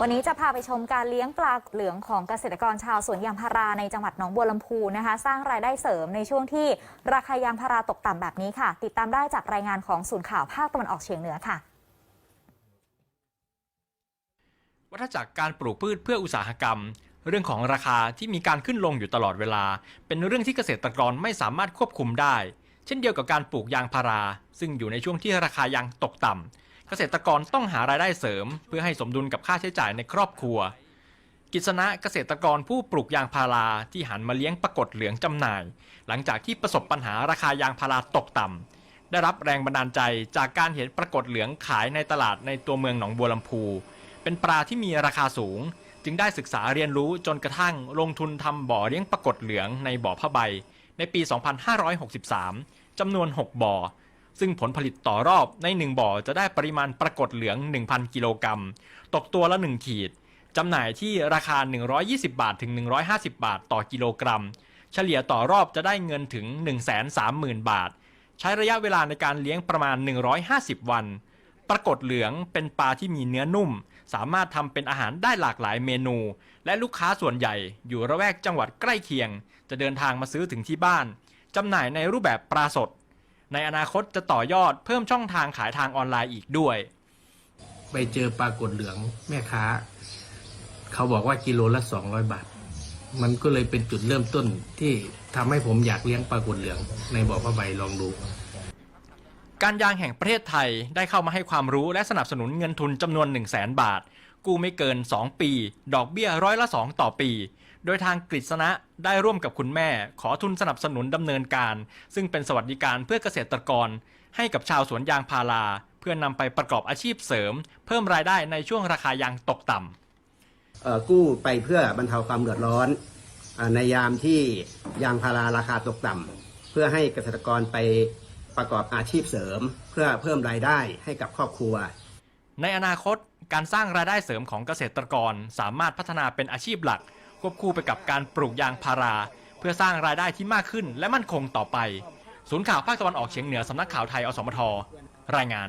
วันนี้จะพาไปชมการเลี้ยงปลาเหลืองของเกษตรกรชาวสวนยางพาราในจังหวัดหนองบัวลำพูนะคะ สร้างรายได้เสริมในช่วงที่ราคายางพาราตกต่ำแบบนี้ค่ะ ติดตามได้จากรายงานของศูนย์ข่าวภาคตะวันออกเฉียงเหนือค่ะ วัฏจักรการปลูกพืชเพื่ออุตสาหกรรม เรื่องของราคาที่มีการขึ้นลงอยู่ตลอดเวลา เป็นเรื่องที่เกษตรกรไม่สามารถควบคุมได้ เช่นเดียวกับการปลูกยางพารา ซึ่งอยู่ในช่วงที่ราคายางตกต่ำ เกษตรกรต้องหารายได้เสริม เพื่อให้สมดุลกับค่าใช้จ่ายในครอบครัว กิษณะเกษตรกรผู้ปลูกยางพาราที่หันมาเลี้ยงปรากฏเหลืองจำหน่าย หลังจากที่ประสบปัญหาราคายางพาราตกต่ำได้รับแรงบันดาลใจจากการเห็นปรากฏเหลืองขายในตลาดในตัวเมืองหนองบัวลำพู เป็นปลาที่มีราคาสูง จึงได้ศึกษาเรียนรู้จนกระทั่งลงทุนทำบ่อเลี้ยงปรากฏเหลืองในบ่อผ้าใบ ในปี 2563จำนวน 6 บ่อ ซึ่งผลผลิตต่อรอบใน 1 บ่อจะได้ปริมาณปรากฏเหลือง 1,000 กิโลกรัม ตกตัวละ 1 ขีด จำหน่ายที่ราคา 120 บาทถึง 150 บาทต่อกิโลกรัม เฉลี่ยต่อรอบจะได้เงินถึง 130,000 บาท ใช้ระยะเวลาในการเลี้ยงประมาณ 150 วัน ปรากฏเหลืองเป็นปลาที่มีเนื้อนุ่ม สามารถทำเป็นอาหารได้หลากหลายเมนู และลูกค้าส่วนใหญ่อยู่ระแวกจังหวัดใกล้เคียง จะเดินทางมาซื้อถึงที่บ้านจำหน่ายในรูปแบบปลาสด ในอนาคตจะต่อยอดเพิ่มช่องทางขายทางออนไลน์อีกด้วย ไปเจอปลากดเหลืองแม่ค้า เขาบอกว่ากิโลละสองร้อยบาท มันก็เลยเป็นจุดเริ่มต้นที่ทำให้ผมอยากเลี้ยงปลากดเหลือง ในบ่อผ้าใบลองดูการยางแห่งประเทศไทยได้เข้ามาให้ความรู้และสนับสนุนเงินทุนจำนวน 1 0 0 0 0แบาท กู้ไม่เกิน 2 ปี ดอกเบี้ยร้อยละ 2 ต่อปี โดยทางกฤษณะได้ร่วมกับคุณแม่ ขอทุนสนับสนุนดำเนินการ ซึ่งเป็นสวัสดิการเพื่อเกษตรกร ให้กับชาวสวนยางพารา เพื่อนำไปประกอบอาชีพเสริม เพิ่มรายได้ในช่วงราคายางตกต่ำเอ่อกู้ไปเพื่อบรรเทาความเดือดร้อนอาในยามที่ยางพาราราคาตกต่ำเพื่อให้เกษตรกรไปประกอบอาชีพเสริม เพื่อเพิ่มรายได้ให้กับครอบครัว ในอนาคต การสร้างรายได้เสริมของเกษตรกรสามารถพัฒนาเป็นอาชีพหลัก ควบคู่ไปกับการปลูกยางพารา เพื่อสร้างรายได้ที่มากขึ้นและมั่นคงต่อไป ศูนย์ข่าวภาคตะวันออกเฉียงเหนือสำนักข่าวไทยอสมทรายงาน